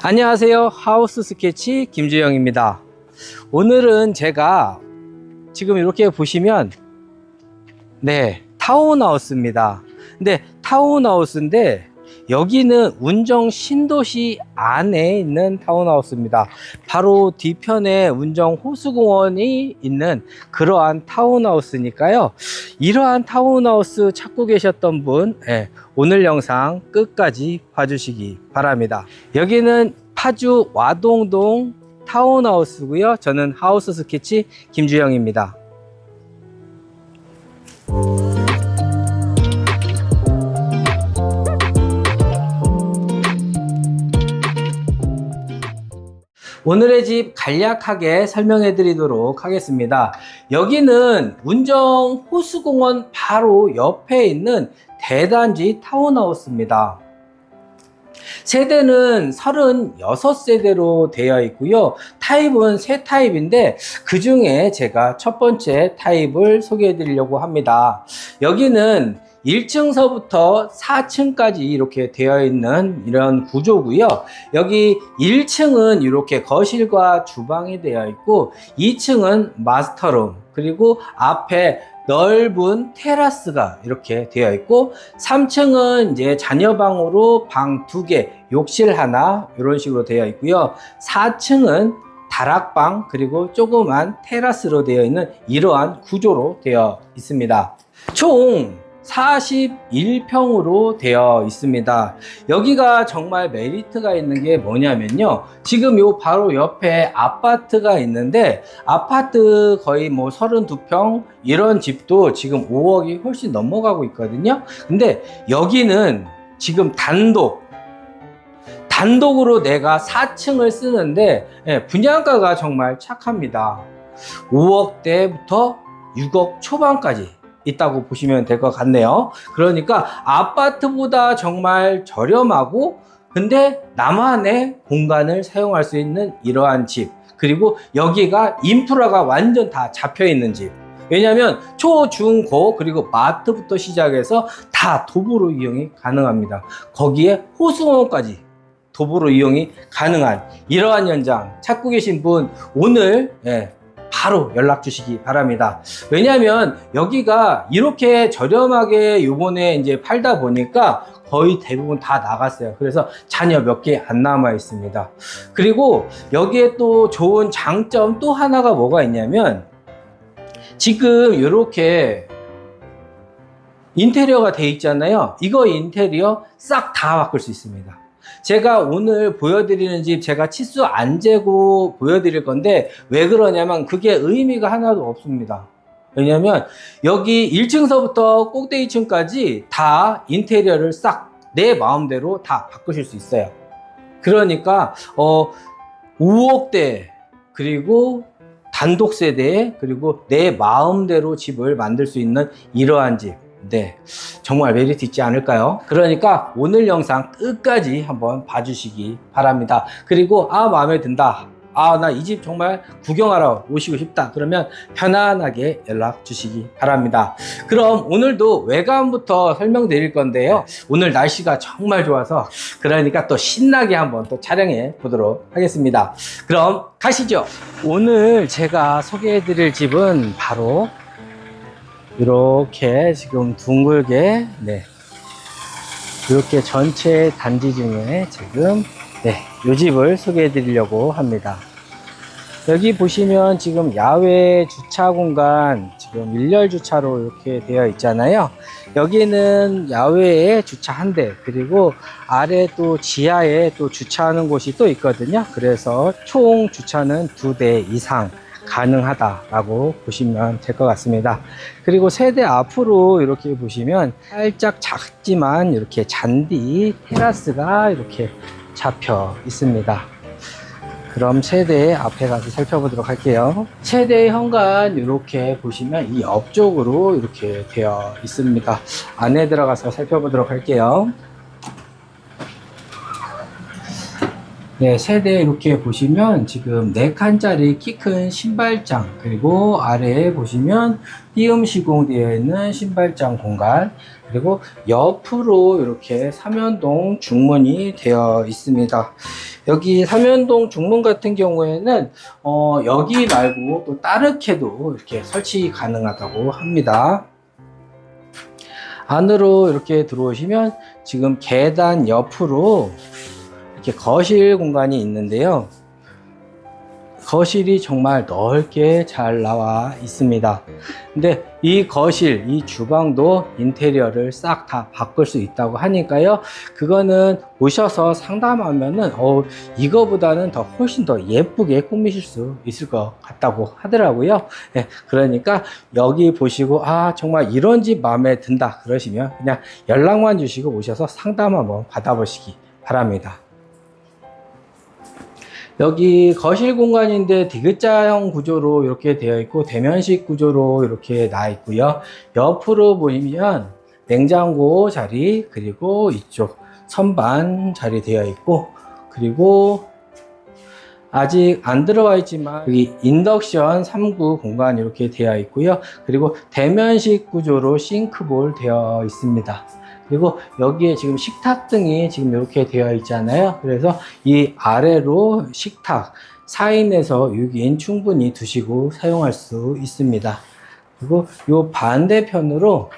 안녕하세요. 하우스 스케치 김주영입니다. 오늘은 제가 지금 이렇게 보시면 네, 타운하우스입니다. 근데 타운하우스인데 여기는 운정 신도시 안에 있는 타운하우스입니다. 바로 뒤편에 운정 호수공원이 있는 그러한 타운하우스니까요. 이러한 타운하우스 찾고 계셨던 분, 예, 오늘 영상 끝까지 봐주시기 바랍니다. 여기는 파주 와동동 타운하우스고요. 저는 하우스 스케치 김주영입니다. 오늘의 집 간략하게 설명해 드리도록 하겠습니다. 여기는 운정 호수공원 바로 옆에 있는 대단지 타운하우스입니다. 세대는 36세대로 되어 있고요. 타입은 세 타입인데 그 중에 제가 첫 번째 타입을 소개해 드리려고 합니다. 여기는 1층서부터 4층까지 이렇게 되어 있는 이런 구조고요. 여기 1층은 이렇게 거실과 주방이 되어 있고 2층은 마스터룸 그리고 앞에 넓은 테라스가 이렇게 되어 있고 3층은 이제 자녀방으로 방 두 개, 욕실 하나 이런 식으로 되어 있고요. 4층은 다락방 그리고 조그만 테라스로 되어 있는 이러한 구조로 되어 있습니다. 총 41평으로 되어 있습니다. 여기가 정말 메리트가 있는 게 뭐냐면요. 지금 요 바로 옆에 아파트가 있는데 아파트 거의 뭐 32평 이런 집도 지금 5억이 훨씬 넘어가고 있거든요. 근데 여기는 지금 단독 단독으로 내가 4층을 쓰는데 예, 분양가가 정말 착합니다. 5억대부터 6억 초반까지 있다고 보시면 될 것 같네요. 그러니까 아파트보다 정말 저렴하고 근데 나만의 공간을 사용할 수 있는 이러한 집. 그리고 여기가 인프라가 완전 다 잡혀 있는 집. 왜냐하면 초, 중, 고 그리고 마트부터 시작해서 다 도보로 이용이 가능합니다. 거기에 호수공원까지 도보로 이용이 가능한 이러한 현장 찾고 계신 분 오늘 예, 바로 연락 주시기 바랍니다. 왜냐하면 여기가 이렇게 저렴하게 요번에 이제 팔다 보니까 거의 대부분 다 나갔어요. 그래서 자녀 몇개 안 남아 있습니다. 그리고 여기에 또 좋은 장점 또 하나가 뭐가 있냐면 지금 이렇게 인테리어가 돼 있잖아요. 이거 인테리어 싹 다 바꿀 수 있습니다. 제가 오늘 보여드리는 집 제가 치수 안 재고 보여드릴 건데 왜 그러냐면 그게 의미가 하나도 없습니다. 왜냐면 여기 1층서부터 꼭대기 층까지 다 인테리어를 싹 내 마음대로 다 바꾸실 수 있어요. 그러니까 어 5억대 그리고 단독 세대 그리고 내 마음대로 집을 만들 수 있는 이러한 집. 네. 정말 메리트 있지 않을까요? 그러니까 오늘 영상 끝까지 한번 봐주시기 바랍니다. 그리고 아 마음에 든다. 아 나 이 집 정말 구경하러 오시고 싶다. 그러면 편안하게 연락 주시기 바랍니다. 그럼 오늘도 외관부터 설명드릴 건데요. 오늘 날씨가 정말 좋아서 그러니까 또 신나게 한번 또 촬영해 보도록 하겠습니다. 그럼 가시죠. 오늘 제가 소개해 드릴 집은 바로 이렇게 지금 둥글게 네. 이렇게 전체 단지 중에 지금 네이 집을 소개해 드리려고 합니다. 여기 보시면 지금 야외 주차 공간 지금 일렬 주차로 이렇게 되어 있잖아요. 여기는 야외에 주차 한 대 그리고 아래 또 지하에 또 주차하는 곳이 또 있거든요. 그래서 총 주차는 두 대 이상 가능하다라고 보시면 될 것 같습니다. 그리고 세대 앞으로 이렇게 보시면 살짝 작지만 이렇게 잔디 테라스가 이렇게 잡혀 있습니다. 그럼 세대 앞에 가서 살펴보도록 할게요. 세대 현관 이렇게 보시면 이 옆쪽으로 이렇게 되어 있습니다. 안에 들어가서 살펴보도록 할게요. 네, 세대 이렇게 보시면 지금 4칸짜리 키 큰 신발장 그리고 아래에 보시면 띄움 시공되어 있는 신발장 공간 그리고 옆으로 이렇게 삼연동 중문이 되어 있습니다. 여기 삼연동 중문 같은 경우에는 어, 여기 말고 또 다르게도 이렇게 설치 가능하다고 합니다. 안으로 이렇게 들어오시면 지금 계단 옆으로 이렇게 거실 공간이 있는데요. 거실이 정말 넓게 잘 나와 있습니다. 근데 이 거실, 이 주방도 인테리어를 싹 다 바꿀 수 있다고 하니까요. 그거는 오셔서 상담하면은 어 이거보다는 더 훨씬 더 예쁘게 꾸미실 수 있을 것 같다고 하더라고요. 네, 그러니까 여기 보시고 아 정말 이런 집 마음에 든다 그러시면 그냥 연락만 주시고 오셔서 상담 한번 받아보시기 바랍니다. 여기 거실 공간인데 디귿자형 구조로 이렇게 되어 있고 대면식 구조로 이렇게 나 있고요. 옆으로 보이면 냉장고 자리 그리고 이쪽 선반 자리 되어 있고 그리고 아직 안 들어와 있지만 여기 인덕션 3구 공간 이렇게 되어 있고요. 그리고 대면식 구조로 싱크볼 되어 있습니다. 그리고 여기에 지금 식탁 등이 지금 이렇게 되어 있잖아요. 그래서 이 아래로 식탁 4인에서 6인 충분히 두시고 사용할 수 있습니다. 그리고 이 반대편으로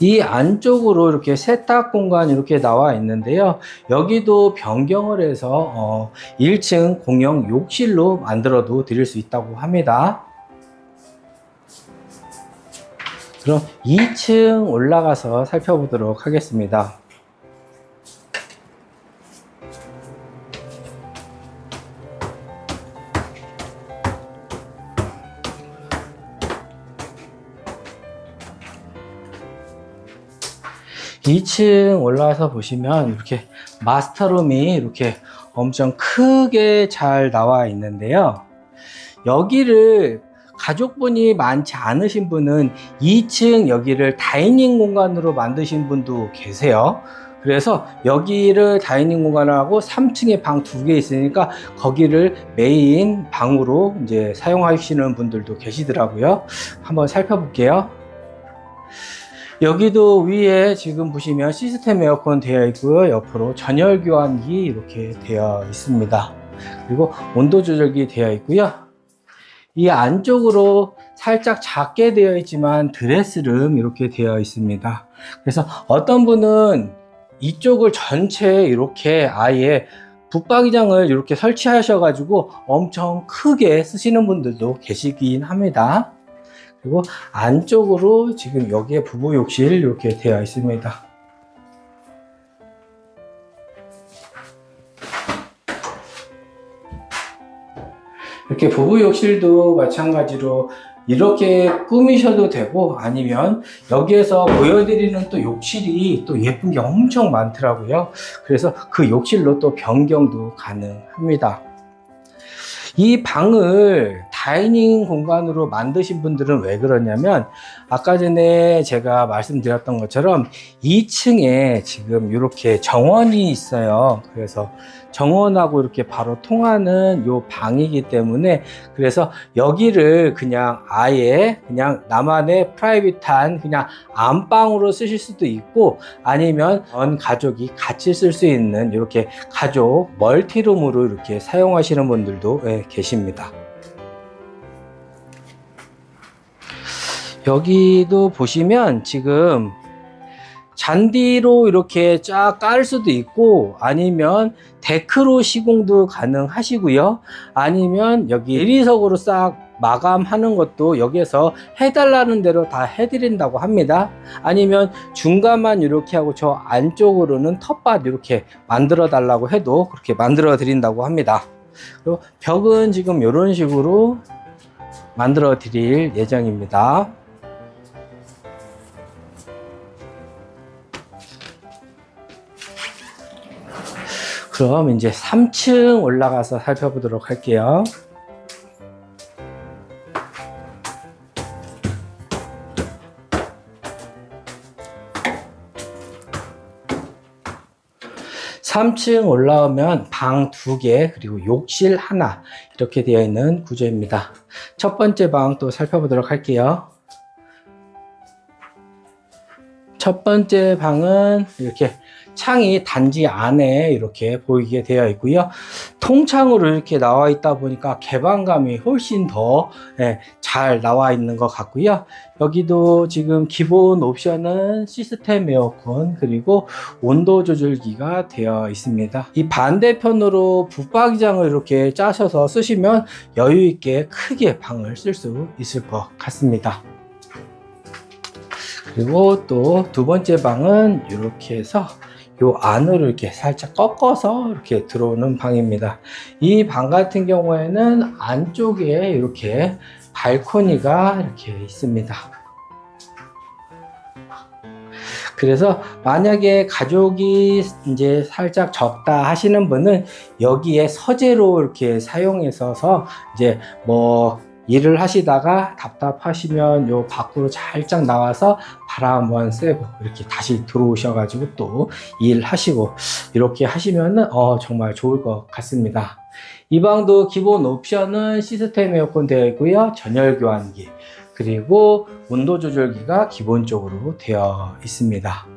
이 안쪽으로 이렇게 세탁 공간 이렇게 나와 있는데요. 여기도 변경을 해서 어 1층 공용 욕실로 만들어도 드릴 수 있다고 합니다. 그럼 2층 올라가서 살펴보도록 하겠습니다. 이층 올라와서 보시면 이렇게 마스터룸이 이렇게 엄청 크게 잘 나와 있는데요. 여기를 가족분이 많지 않으신 분은 2층 여기를 다이닝 공간으로 만드신 분도 계세요. 그래서 여기를 다이닝 공간을 하고 3층에 방 두 개 있으니까 거기를 메인 방으로 이제 사용하시는 분들도 계시더라고요. 한번 살펴볼게요. 여기도 위에 지금 보시면 시스템 에어컨 되어 있고요. 옆으로 전열 교환기 이렇게 되어 있습니다. 그리고 온도 조절기 되어 있고요. 이 안쪽으로 살짝 작게 되어 있지만 드레스룸 이렇게 되어 있습니다. 그래서 어떤 분은 이쪽을 전체 이렇게 아예 붙박이장을 이렇게 설치하셔 가지고 엄청 크게 쓰시는 분들도 계시긴 합니다. 그리고 안쪽으로 지금 여기에 부부 욕실 이렇게 되어 있습니다. 이렇게 부부 욕실도 마찬가지로 이렇게 꾸미셔도 되고 아니면 여기에서 보여드리는 또 욕실이 또 예쁜 게 엄청 많더라고요. 그래서 그 욕실로 또 변경도 가능합니다. 이 방을 다이닝 공간으로 만드신 분들은 왜 그러냐면 아까 전에 제가 말씀드렸던 것처럼 2층에 지금 이렇게 정원이 있어요. 그래서 정원하고 이렇게 바로 통하는 요 방이기 때문에 그래서 여기를 그냥 아예 그냥 나만의 프라이빗한 그냥 안방으로 쓰실 수도 있고 아니면 전 가족이 같이 쓸 수 있는 이렇게 가족 멀티룸으로 이렇게 사용하시는 분들도 예, 계십니다. 여기도 보시면 지금 잔디로 이렇게 쫙 깔 수도 있고 아니면 데크로 시공도 가능하시고요. 아니면 여기 대리석으로 싹 마감하는 것도 여기에서 해달라는 대로 다 해드린다고 합니다. 아니면 중간만 이렇게 하고 저 안쪽으로는 텃밭 이렇게 만들어 달라고 해도 그렇게 만들어 드린다고 합니다. 그리고 벽은 지금 이런 식으로 만들어 드릴 예정입니다. 그럼 이제 3층 올라가서 살펴보도록 할게요. 삼층 올라오면 방 두 개, 그리고 욕실 하나, 이렇게 되어 있는 구조입니다. 첫 번째 방 또 살펴보도록 할게요. 첫 번째 방은 이렇게 창이 단지 안에 이렇게 보이게 되어 있고요. 통창으로 이렇게 나와 있다 보니까 개방감이 훨씬 더 잘 나와 있는 것 같고요. 여기도 지금 기본 옵션은 시스템 에어컨 그리고 온도 조절기가 되어 있습니다. 이 반대편으로 붙박이장을 이렇게 짜셔서 쓰시면 여유 있게 크게 방을 쓸 수 있을 것 같습니다. 그리고 또 두 번째 방은 이렇게 해서 요 안으로 이렇게 살짝 꺾어서 이렇게 들어오는 방입니다. 이 방 같은 경우에는 안쪽에 이렇게 발코니가 이렇게 있습니다. 그래서 만약에 가족이 이제 살짝 적다 하시는 분은 여기에 서재로 이렇게 사용해서 이제 뭐 일을 하시다가 답답하시면 요 밖으로 살짝 나와서 바람 한번 쐬고 이렇게 다시 들어오셔가지고 또 일하시고 이렇게 하시면은 어 정말 좋을 것 같습니다. 이 방도 기본 옵션은 시스템 에어컨 되어 있고요. 전열 교환기 그리고 온도 조절기가 기본적으로 되어 있습니다.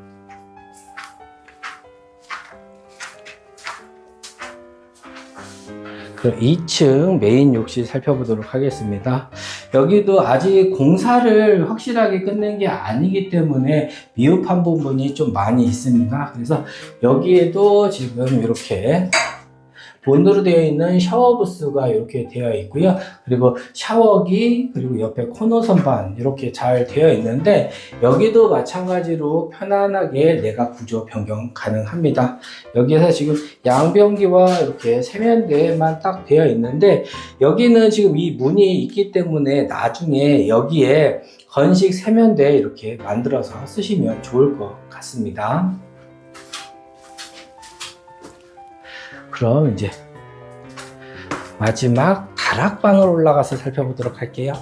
그럼 2층 메인 욕실 살펴보도록 하겠습니다. 여기도 아직 공사를 확실하게 끝낸 게 아니기 때문에 미흡한 부분이 좀 많이 있습니다. 그래서 여기에도 지금 이렇게 본드로 되어 있는 샤워 부스가 이렇게 되어 있고요. 그리고 샤워기, 그리고 옆에 코너 선반 이렇게 잘 되어 있는데 여기도 마찬가지로 편안하게 내각 구조 변경 가능합니다. 여기에서 지금 양변기와 이렇게 세면대만 딱 되어 있는데 여기는 지금 이 문이 있기 때문에 나중에 여기에 건식 세면대 이렇게 만들어서 쓰시면 좋을 것 같습니다. 그럼 이제 마지막 다락방을 올라가서 살펴보도록 할게요.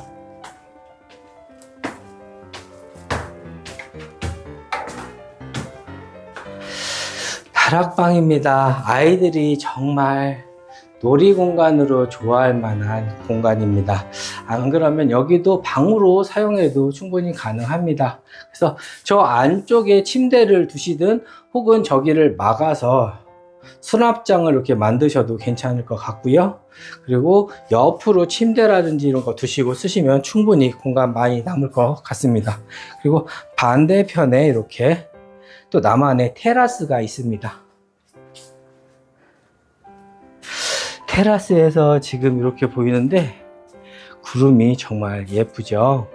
다락방입니다. 아이들이 정말 놀이 공간으로 좋아할 만한 공간입니다. 안 그러면 여기도 방으로 사용해도 충분히 가능합니다. 그래서 저 안쪽에 침대를 두시든 혹은 저기를 막아서 수납장을 이렇게 만드셔도 괜찮을 것 같고요. 그리고 옆으로 침대라든지 이런 거 두시고 쓰시면 충분히 공간 많이 남을 것 같습니다. 그리고 반대편에 이렇게 또 나만의 테라스가 있습니다. 테라스에서 지금 이렇게 보이는데 구름이 정말 예쁘죠.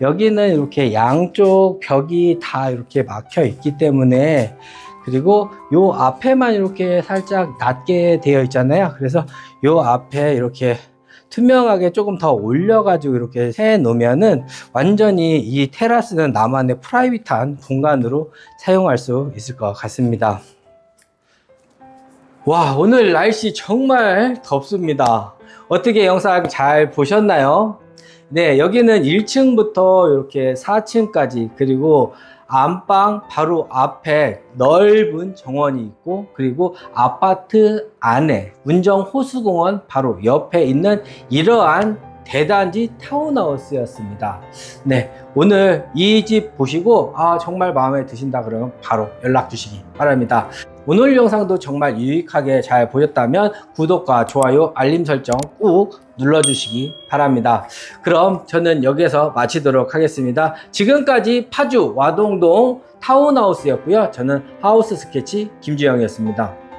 여기는 이렇게 양쪽 벽이 다 이렇게 막혀 있기 때문에 그리고 요 앞에만 이렇게 살짝 낮게 되어 있잖아요. 그래서 요 앞에 이렇게 투명하게 조금 더 올려가지고 이렇게 해 놓으면은 완전히 이 테라스는 나만의 프라이빗한 공간으로 사용할 수 있을 것 같습니다. 와, 오늘 날씨 정말 덥습니다. 어떻게 영상 잘 보셨나요? 네, 여기는 1층부터 이렇게 4층까지 그리고 안방 바로 앞에 넓은 정원이 있고 그리고 아파트 안에 운정 호수공원 바로 옆에 있는 이러한 대단지 타운하우스였습니다. 네, 오늘 이 집 보시고 아 정말 마음에 드신다 그러면 바로 연락 주시기 바랍니다. 오늘 영상도 정말 유익하게 잘 보셨다면 구독과 좋아요, 알림 설정 꾹 눌러주시기 바랍니다. 그럼 저는 여기서 마치도록 하겠습니다. 지금까지 파주 와동동 타운하우스였고요. 저는 하우스 스케치 김주영이었습니다.